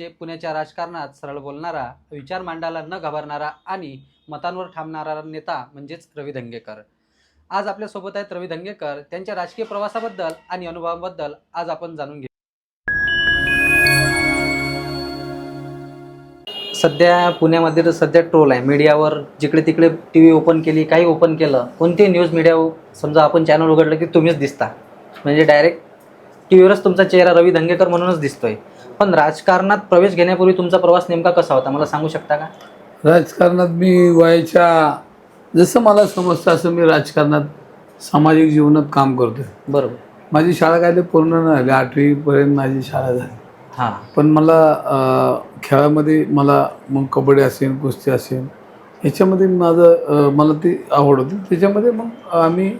जे पुण्याच्या राजकारणात सरळ बोलणारा विचार मांडायला न घाबरणारा आणि मतांवर ठामणारा नेता म्हणजेच रवी धंगेकर. आज आपल्यासोबत आहेत रवी धंगेकर. त्यांच्या राजकीय प्रवासाबद्दल आणि अनुभवाबद्दल आज आपण जाणून घेऊ. सध्या पुण्यामध्ये तर सध्या ट्रोल आहे. मीडियावर जिकडे तिकडे टी व्ही ओपन केली काही ओपन केलं कोणतेही न्यूज मीडिया समजा आपण चॅनल उघडलं की तुम्हीच दिसता. म्हणजे डायरेक्ट टी व्हीवरच तुमचा चेहरा रवी धंगेकर म्हणूनच दिसतोय. पण राजकारणात प्रवेश घेण्यापूर्वी तुमचा प्रवास नेमका कसा होता? मला सांगू शकता का? राजकारणात मी वयाच्या जसं मला समजतं असं मी राजकारणात सामाजिक जीवनात काम करतोय. बरोबर. माझी शाळा काय ते पूर्ण नाही झाली आठवीपर्यंत माझी शाळा झाली. हां. पण मला खेळामध्ये मला मग कबड्डी असेल कुस्ती असेल ह्याच्यामध्ये माझं मला ती आवड होती. त्याच्यामध्ये मग आम्ही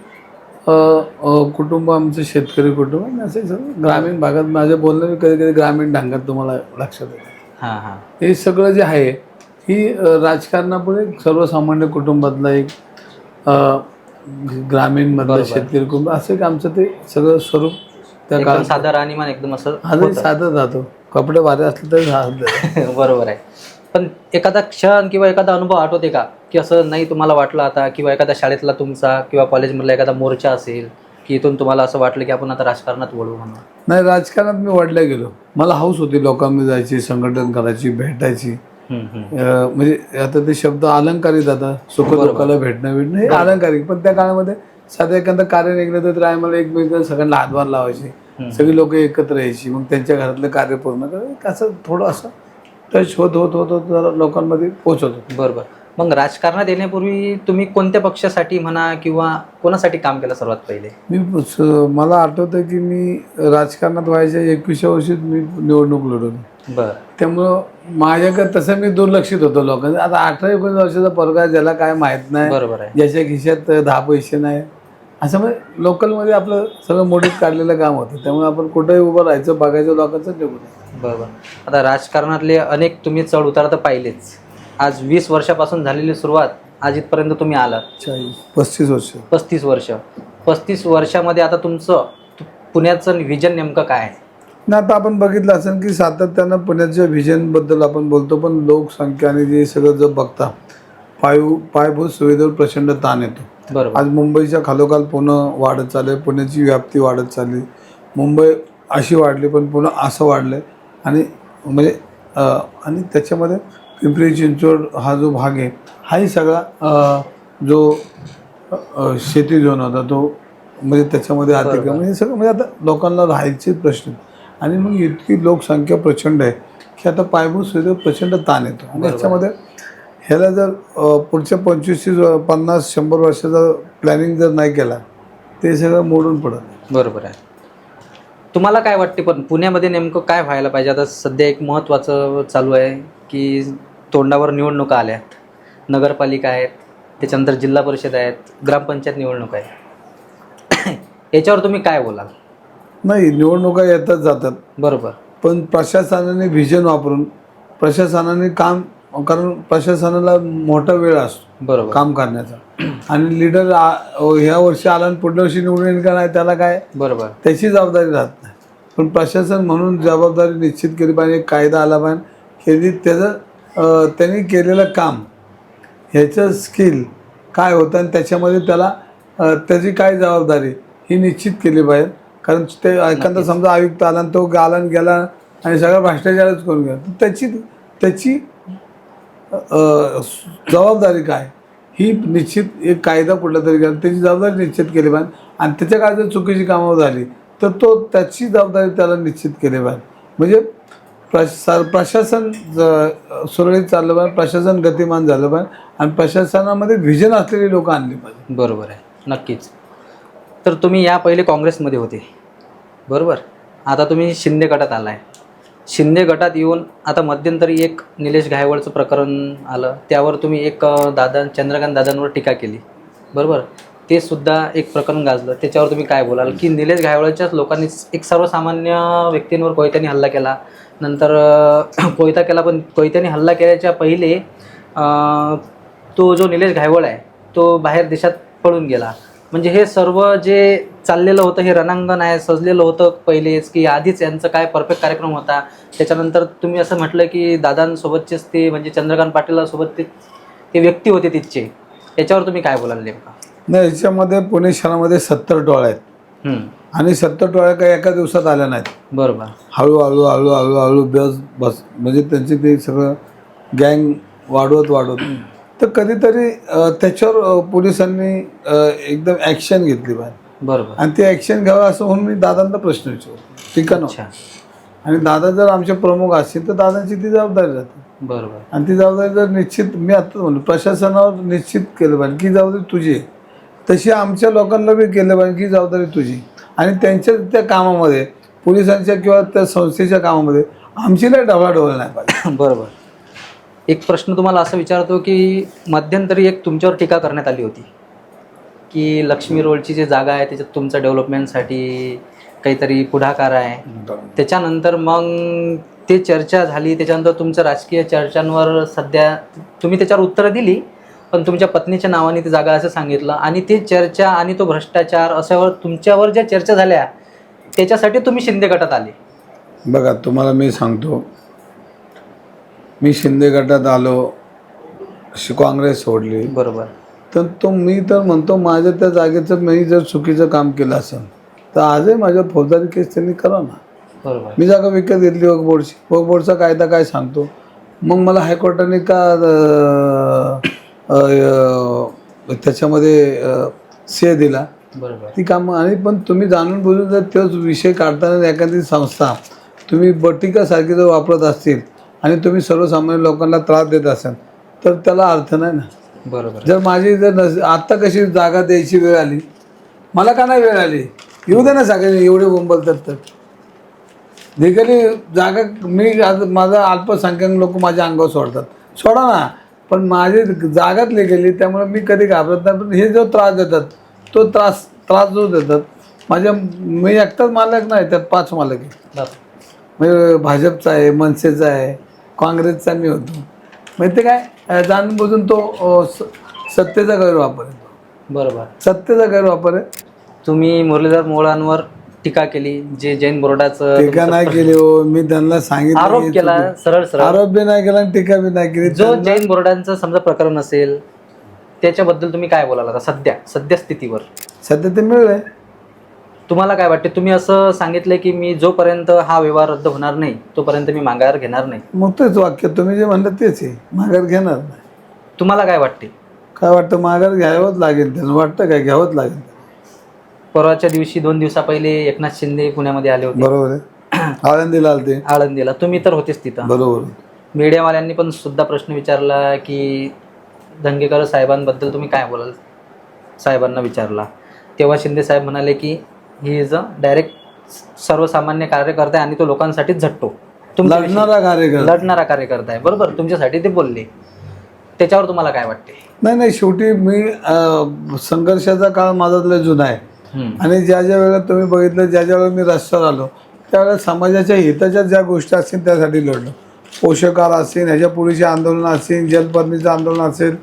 कुटुंब आमचं शेतकरी कुटुंब आणि असे सगळं ग्रामीण भागात माझं बोलणं कधी कधी ग्रामीण ढंगात तुम्हाला लक्षात येतं. हां हां. हे सगळं जे आहे ही राजकारणापुढे सर्वसामान्य कुटुंबातला एक अ, ग्रामीणमधलं बरोबर. शेतकरी कुटुंब असं एक आमचं ते सगळं स्वरूप त्या काळात साधा राहणीमान एकदम असं आजही. साधं राहतो. कपडे भारी असले तरी राहत बरोबर आहे. पण एखादा क्षण किंवा एखादा अनुभव आठवते का? की असं नाही तुम्हाला वाटलं आता किंवा एखाद्या शाळेतला तुमचा किंवा कॉलेजमधला एखादा मोर्चा असेल की इथून तुम्हाला असं वाटलं की आपण आता राजकारणात वळू म्हणून नाही राजकारणात मी वाढल्या गेलो मला हाऊस होती लोकांमध्ये जायची संघटन करायची भेटायची. अ, म्हणजे आता ते शब्द अलंकारित आता सुख. दुःखाला भेटणं भेटणं हे. अलंकारिक पण त्या काळामध्ये साधं एखादं कार्य निघलं तर आम्हाला एकमेकांना सगळ्यांना हातभार लावायचे. सगळी लोक एकत्र यायची मग त्यांच्या घरातलं कार्य पूर्ण करायचं असं थोडं असं टच होत होत होत होत जरा लोकांमध्ये होतं बरोबर मग राजकारणात येण्यापूर्वी तुम्ही कोणत्या पक्षासाठी म्हणा किंवा कोणासाठी काम केलं सर्वात पहिले? मी स- मला आठवतं की मी राजकारणात व्हायच्या एकविसव्या वर्षीत मी निवडणूक लढवली. बर. त्यामुळं माझ्याकडे तसं मी दुर्लक्षित होतो लोकांचं. आता अठरा एकोणीस वर्षाचा पोरगा आहे, ज्याला काय माहीत नाही बरोबर आहे. ज्याच्या खिशात दहा पैसे नाही. असं म्हणजे लोकलमध्ये आपलं सगळं मोडीत काढलेलं काम होतं. त्यामुळे आपण कुठेही उभं राहायचं बघायचं लोकांचं निवडून. बरोबर आता राजकारणातले अनेक तुम्ही चढ उतार तर पाहिलेच. आज वीस वर्षापासून झालेली सुरुवात आज इथपर्यंत तुम्ही आलात. चाळीस पस्तीस वर्ष. पस्तीस वर्ष. पस्तीस वर्षामध्ये आता तुमचं पुण्याचं विजन नेमकं काय आहे? ना आता आपण बघितलं असेल की सातत्यानं पुण्याच्या व्हिजनबद्दल आपण बोलतो पण लोकसंख्या आणि जे सगळं जर बघता पायू पायाभूत सुविधेवर प्रचंड ताण येतो. बरोबर. आज मुंबईच्या खालोखाल पुणे वाढत चालले पुण्याची व्याप्ती वाढत चालली. मुंबई अशी वाढली पण पुणे असं वाढलं आणि म्हणजे आणि त्याच्यामध्ये पिंपरी चिंचवड हा जो भाग आहे हाही सगळा जो शेती झोन होता तो म्हणजे त्याच्यामध्ये अतिक्रमण. हे सगळं म्हणजे आता लोकांना राहायचे प्रश्न. आणि मग इतकी लोकसंख्या प्रचंड आहे की आता पायाभूत सुविधा प्रचंड ताण येतो. आणि. याच्यामध्ये ह्याला जर पुढच्या पंचवीस पन्नास शंभर वर्षाचा प्लॅनिंग जर नाही केला ते सगळं मोडून पडत बरोबर आहे. तुम्हाला काय वाटते पण पुण्यामध्ये नेमकं काय व्हायला पाहिजे? आता सध्या एक महत्त्वाचं चालू आहे की तोंडावर निवडणुका आल्यात. नगरपालिका आहेत त्याच्यानंतर जिल्हा परिषद आहेत ग्रामपंचायत निवडणूक आहे याच्यावर तुम्ही काय बोलाल? नाही निवडणुका येतात जातात. बरोबर. पण प्रशासनाने व्हिजन वापरून प्रशासनाने काम कारण प्रशासनाला मोठा वेळ असतो बरोबर. काम करण्याचा. आणि लिडर ह्या वर्षी आला आणि पुढल्या वर्षी निवडून येईल का नाही त्याला काय? बरोबर. त्याची जबाबदारी राहत नाही. पण प्रशासन म्हणून जबाबदारी निश्चित केली पाहिजे एक कायदा आला पाहिजे की त्याचं त्यांनी केलेलं काम ह्याचं स्किल काय होतं आणि त्याच्यामध्ये त्याला त्याची काय जबाबदारी ही निश्चित केली पाहिजे. कारण ते एखादा. समजा आयुक्त आला आणि तो आला आणि गेला आणि सगळा भ्रष्टाचारच करून गेला तर त्याची त्याची जबाबदारी काय? ही निश्चित एक कायदा कुठला तरी घाल त्याची जबाबदारी निश्चित केली पाहिजे. आणि त्याच्या काय जर चुकीची कामं झाली तर तो त्याची जबाबदारी त्याला निश्चित केली पाहिजे. म्हणजे प्रशा प्रशासन ज- सुरळीत चाललं पाहिजे प्रशासन गतिमान झालं पाहिजे आणि प्रशासनामध्ये व्हिजन असलेली लोक आणली पाहिजे. बरोबर आहे नक्कीच. तर तुम्ही या पहिले काँग्रेसमध्ये होते. बरोबर? आता तुम्ही शिंदे गटात आलाय. शिंदे गटात येऊन आता मध्यंतरी एक निलेश घायवळचं प्रकरण आलं. त्यावर तुम्ही एक दादा चंद्रकांत दादांवर टीका केली. बरोबर? ते सुद्धा एक प्रकरण गाजलं. त्याच्यावर तुम्ही काय बोलाल? की निलेश घायवळच्याच लोकांनी एक सर्वसामान्य व्यक्तींवर कोयत्याने हल्ला केला. नंतर कोयता केला पण कोयत्याने हल्ला केल्याच्या पहिले तो जो निलेश घायवळ आहे तो बाहेर देशात पळून गेला. म्हणजे हे सर्व जे चाललेलं होतं हे रणांगण आहे सजलेलं होतं पहिलेच की आधीच यांचं काय परफेक्ट कार्यक्रम होता. त्याच्यानंतर तुम्ही असं म्हटलं की दादांसोबतचेच ते म्हणजे चंद्रकांत पाटीलासोबत ते ते व्यक्ती होते तिथचे. याच्यावर तुम्ही काय बोलाल नेमका? नाही याच्यामध्ये पुणे शहरामध्ये सत्तर टोळ्या आहेत. आणि सत्तर टोळ्या काही एका दिवसात आल्या नाहीत. बरोबर. हळूहळू हळूहळू हळू बस बस. म्हणजे त्यांचे ते सगळं गँग वाढवत वाढवत. तर कधीतरी त्याच्यावर पोलिसांनी एकदम ॲक्शन घेतली पाहिजे बरोबर. आणि ते ॲक्शन घ्यावं असं म्हणून मी दादांना प्रश्न विचारतो. ठीक आहे ना आणि दादा जर आमचे प्रमुख असतील तर दादांची ती जबाबदारी राहते. बरोबर. आणि ती जबाबदारी जर निश्चित मी आता म्हणलो प्रशासनावर निश्चित केलं पाहिजे की जबाबदारी तुझी आहे. तशी आमच्या लोकांना बी केलं पाहिजे की जबाबदारी तुझी. आणि त्यांच्या त्या कामामध्ये पोलिसांच्या किंवा त्या संस्थेच्या कामामध्ये आमची लय ढवळाढवळ नाही पाहिजे. बरोबर. एक प्रश्न तुम्हाला असं विचारतो की मध्यंतरी एक तुमच्यावर टीका करण्यात आली होती. की लक्ष्मी रोडची जी जागा आहे त्याच्यात तुमच्या डेव्हलपमेंटसाठी काहीतरी पुढाकार आहे. त्याच्यानंतर मग ते चर्चा झाली त्याच्यानंतर तुमचं राजकीय चर्चांवर सध्या तुम्ही त्याच्यावर उत्तरं दिली पण तुमच्या पत्नीच्या नावाने ती जागा असं सांगितलं आणि ते चर्चा आणि तो भ्रष्टाचार अशावर तुमच्यावर ज्या चर्चा झाल्या त्याच्यासाठी तुम्ही शिंदे गटात आले. बघा तुम्हाला मी सांगतो मी शिंदे गटात आलो काँग्रेस सोडली. बरोबर. तर तो मी तर म्हणतो माझ्या त्या जागेचं मी जर चुकीचं काम केलं असेल तर आजही माझ्या फौजदारी केस त्यांनी करा ना. बरोबर. मी जागा विकत घेतली वक बोर्डची. वक बोर्डचा कायदा काय सांगतो? मग मला हायकोर्टाने का त्याच्यामध्ये से दिला. बरोबर. ती कामं आणि पण तुम्ही जाणून बुजून जर तोच विषय काढताना एखादी संस्था तुम्ही बटिकासारखी जर वापरत असतील आणि तुम्ही सर्वसामान्य लोकांना त्रास देत असाल तर त्याला अर्थ नाही ना. बरोबर. जर माझी जर नस आत्ता कशी जागा द्यायची वेळ आली मला का नाही वेळ आली? येऊ दे ना सगळ्यांनी एवढे बोंबलतात तर लिगली जागा मी आज माझा अल्पसंख्याक लोक माझ्या अंगावर सोडतात. सोडा ना. पण माझी जागाच लिगली त्यामुळे मी कधी घाबरत नाही. पण हे जो त्रास देतात तो त्रास त्रास जो देतात माझ्या मी एकटाच मालक नाही त्यात पाच मालक आहे. म्हणजे भाजपचा आहे मनसेचा आहे काँग्रेसचा मी होतो. म्हणजे ते काय जाणून बुजून तो सत्तेचा गैरवापर आहे बरोबर. सत्तेचा गैरवापर आहे. तुम्ही मुरलीधर मोहोळांवर टीका केली जे जैन बोर्डाचं टीका नाही केली हो मी त्यांना सांगितलं आरोप केला सरळ सरळ. आरोप बी नाही केला आणि टीका बी नाही केली. जो जैन बोर्डांचं समजा प्रकरण असेल त्याच्याबद्दल तुम्ही काय बोलाल आता सध्या सध्या स्थितीवर? सध्या ते मिळलंय. तुम्हाला काय वाटते? तुम्ही असं सांगितलंय की मी जोपर्यंत हा व्यवहार रद्द होणार नाही तोपर्यंत मी माघार घेणार नाही. मग तेच वाक्य तुम्ही जे म्हणलं तेच आहे. माघार घेणार नाही. तुम्हाला काय वाटते? काय वाटतं? माघार घ्यावंच लागेल त्यांना वाटतं काय? घ्यावंच लागेल. परवाच्या दिवशी दोन दिवसा पहिले एकनाथ शिंदे पुण्यामध्ये आले होते. बरोबर आहे. आळंदीला आलते. आळंदीला. तुम्ही तर होतेच तिथं. बरोबर. मीडियावाल्यांनी पण सुद्धा प्रश्न विचारला की दंगेकर साहेबांबद्दल तुम्ही काय बोलाल? साहेबांना विचारला. तेव्हा शिंदे साहेब म्हणाले की ही इज अ डायरेक्ट सर्वसामान्य कार्यकर्ता आहे आणि तो लोकांसाठीच झटतो. तुमच्याविषयी- लढणारा कार्यकर्ता. लढणारा कार्यकर्ता आहे. बरोबर तुमच्यासाठी ते बोलले. त्याच्यावर तुम्हाला काय वाटते? नाही नाही शेवटी मी अं, संघर्षाचा काळ माझा लय जुना आहे. आणि ज्या ज्या वेळेला तुम्ही बघितलं ज्या ज्या वेळेला मी रस्त्यावर आलो त्यावेळेला समाजाच्या हिताच्या ज्या गोष्टी असतील त्यासाठी लढलो. पोषकार असतील ह्याच्या पूर्वीचे आंदोलन असतील जलपर्णीचं आंदोलन असेल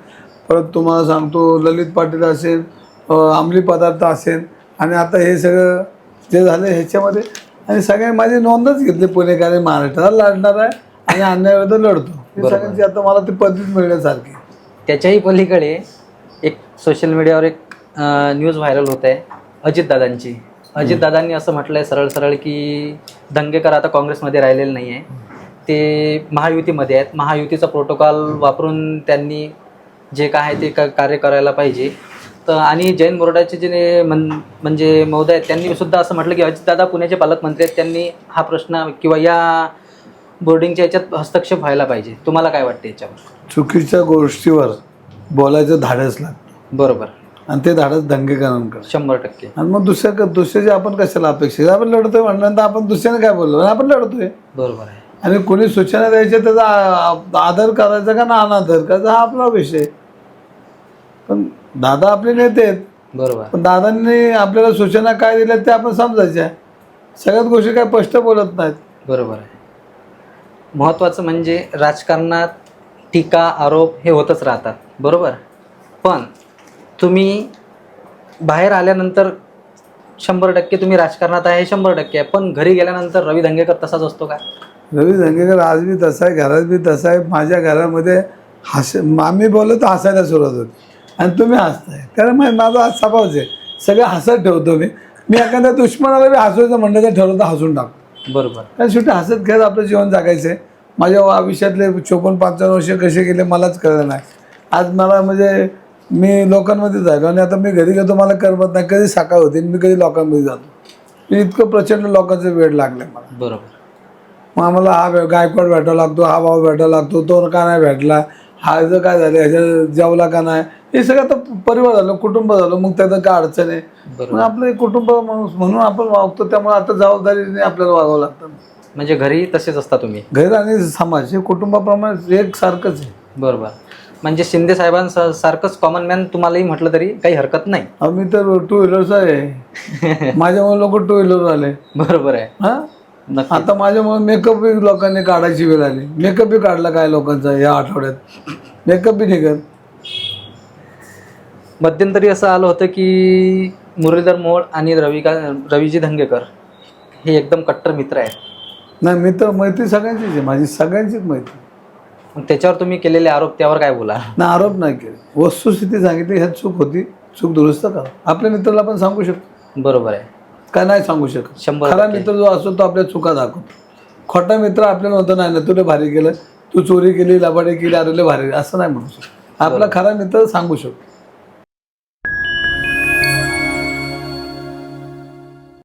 परत तुम्हाला सांगतो ललित पाटील असेल अंमली पदार्थ असेल आणि आता हे सगळं जे झालं ह्याच्यामध्ये आणि सगळ्यांनी माझी नोंदच घेतली पुणेकरी महाराष्ट्राला लढणार आहे आणि अन्यायाविरुद्ध लढतो. हे बरोबर. सगळ्यांची आता मला ती पद्धत मिळण्यासारखी. त्याच्याही पलीकडे एक सोशल मीडियावर एक न्यूज व्हायरल होत आहे. अजितदादांची. अजितदादांनी असं म्हटलंय सरळ सरळ की दंगेकर आता काँग्रेसमध्ये राहिलेले नाही आहे ते महायुतीमध्ये आहेत. महायुतीचा प्रोटोकॉल वापरून त्यांनी जे काय आहे ते क- कार्य करायला पाहिजे. तर आणि जैन बोर्डाचे जे मन म्हणजे महोदय आहेत त्यांनी सुद्धा असं म्हटलं की अजितदादा पुण्याचे पालकमंत्री आहेत. त्यांनी हा प्रश्न किंवा या बोर्डिंगच्या याच्यात हस्तक्षेप व्हायला पाहिजे. तुम्हाला काय वाटते याच्यावर? चुकीच्या गोष्टीवर बोलायचं धाडस लागतं. बरोबर. आणि ते धाडस दंगेकरांकडे शंभर टक्के. आणि मग दुसऱ्या दुसऱ्याचे आपण कशाला अपेक्षित आपण लढतोय म्हणल्यानंतर आपण दुसऱ्याने काय बोललो? आपण लढतोय. बरोबर आहे. आणि कोणी सूचना द्यायच्या त्याचा आदर करायचा का ना अनादर करायचा हा आपला विषय. पण दादा आपले नेते आहेत. बरोबर. पण दादांनी आपल्याला सूचना काय दिल्या त्या आपण समजायच्या. सगळ्याच गोष्टी काय स्पष्ट बोलत नाहीत. बरोबर आहे. महत्त्वाचं म्हणजे राजकारणात टीका आरोप हे होतच राहतात. बरोबर? पण तुम्ही बाहेर आल्यानंतर शंभर टक्के तुम्ही राजकारणात आहे शंभर टक्के आहे. पण घरी गेल्यानंतर रवी धंगेकर तसाच असतो का? रवी धंगेकर आज बी तसा आहे घरात बी तसा आहे. माझ्या घरामध्ये हस आम्ही बोललो तर हसायला सुरुवात होती. आणि तुम्ही हसताय. कारण मा- माझा हा स्वभावच आहे. सगळं हसत ठेवतो मी. मी एखाद्या दुश्मनाला बी हसवायचं म्हणलं तर ठरवतं हसून टाकतो बरोबर. कारण शेवटी हसत खेळत आपलं जीवन जगायचं आहे माझ्या आयुष्यातले चोपन्न पंचावन्न वर्ष कसे गेले मलाच कळलं नाही. आज मला म्हणजे मी लोकांमध्ये जायलो आणि आता मी घरी गेलो मला करमत नाही. कधी सकाळ होती आणि मी कधी लोकांमध्ये जातो. मी इतकं प्रचंड लोकांचं वेळ लागलं मला. बरोबर. मग आम्हाला हा गायकवाड भेटावा लागतो हा भाऊ भेटावा लागतो तो का नाही भेटला हा जर काय झालं ह्याच्या जेवला का नाही? हे सगळं आता परिवार झालं कुटुंब झालं मग त्याचं काय अडचण आहे? बरोबर. मग आपलं एक कुटुंब माणूस म्हणून आपण वागतो त्यामुळे आता जबाबदारीने आपल्याला वागावं लागतं. म्हणजे घरी तसेच असता तुम्ही? घर आणि समाज हे कुटुंबाप्रमाणे एक सारखंच आहे. बरोबर. म्हणजे शिंदे साहेबांसारखंच कॉमन मॅन तुम्हालाही म्हटलं तरी काही हरकत नाही. आम्ही तर टू व्हीलरच आहे. माझ्यामुळे लोक टू व्हीलर आले बरोबर आहे. हा? नक्की आता माझ्यामुळे मेकअप लोकांनी काढायची वेळ आली. मेकअप बी काढला काय लोकांचा या आठवड्यात? मेकअप बी निघत मध्यंतरी असं आलं होतं की मुरलीधर मोळ आणि रविका रवीजी धंगेकर हे एकदम कट्टर मित्र आहेत. नाही मित्र मैत्री सगळ्यांचीच आहे. माझी सगळ्यांचीच मैत्री. मग त्याच्यावर तुम्ही केलेले आरोप त्यावर काय बोला? ना आरोप नाही केले. वस्तुस्थिती सांगितली ह्यात चूक होती. चूक दुरुस्त करा. आपल्या मित्राला पण सांगू शकतो. बरोबर आहे. काय नाही सांगू शकत. शंभर खरा. मित्र जो असतो तो आपल्या चुका दाखवतो. खोटा मित्र आपल्याला होतं नाही ना तुला भारी केलं. तू चोरी केली लबाडी केली अरे भारी. असं नाही म्हणू शकत. आपला खरा मित्र सांगू शकतो.